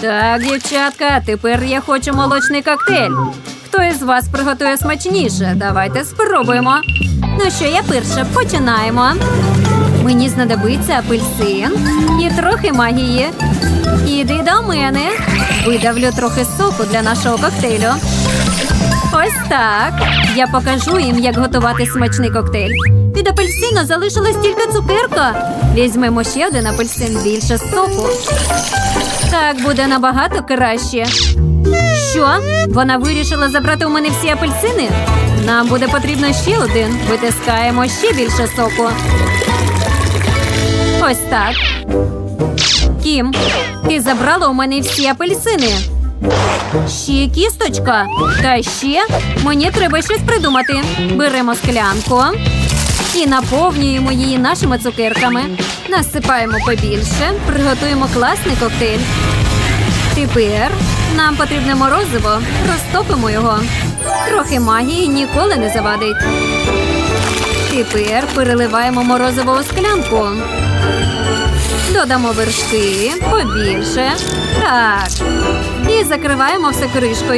Так, дівчатка, тепер я хочу молочний коктейль. Хто із вас приготує смачніше? Давайте спробуємо. Ну що, я перша, починаємо. Мені знадобиться апельсин і трохи магії. Іди до мене. Видавлю трохи соку для нашого коктейлю. Ось так. Я покажу їм, як готувати смачний коктейль. Від апельсину залишилась тільки цукерка. Візьмемо ще один апельсин більше соку. Так буде набагато краще. Що? Вона вирішила забрати у мене всі апельсини? Нам буде потрібно ще один. Витискаємо ще більше соку. Ось так. Кім, ти забрала у мене всі апельсини. Ще кісточка. Та ще мені треба щось придумати. Беремо склянку і наповнюємо її нашими цукерками. Насипаємо побільше, приготуємо класний коктейль. Тепер нам потрібне морозиво, розтопимо його. Трохи магії ніколи не завадить. Тепер переливаємо морозиво у склянку. Додамо вершки побільше. Так. І закриваємо все кришкою.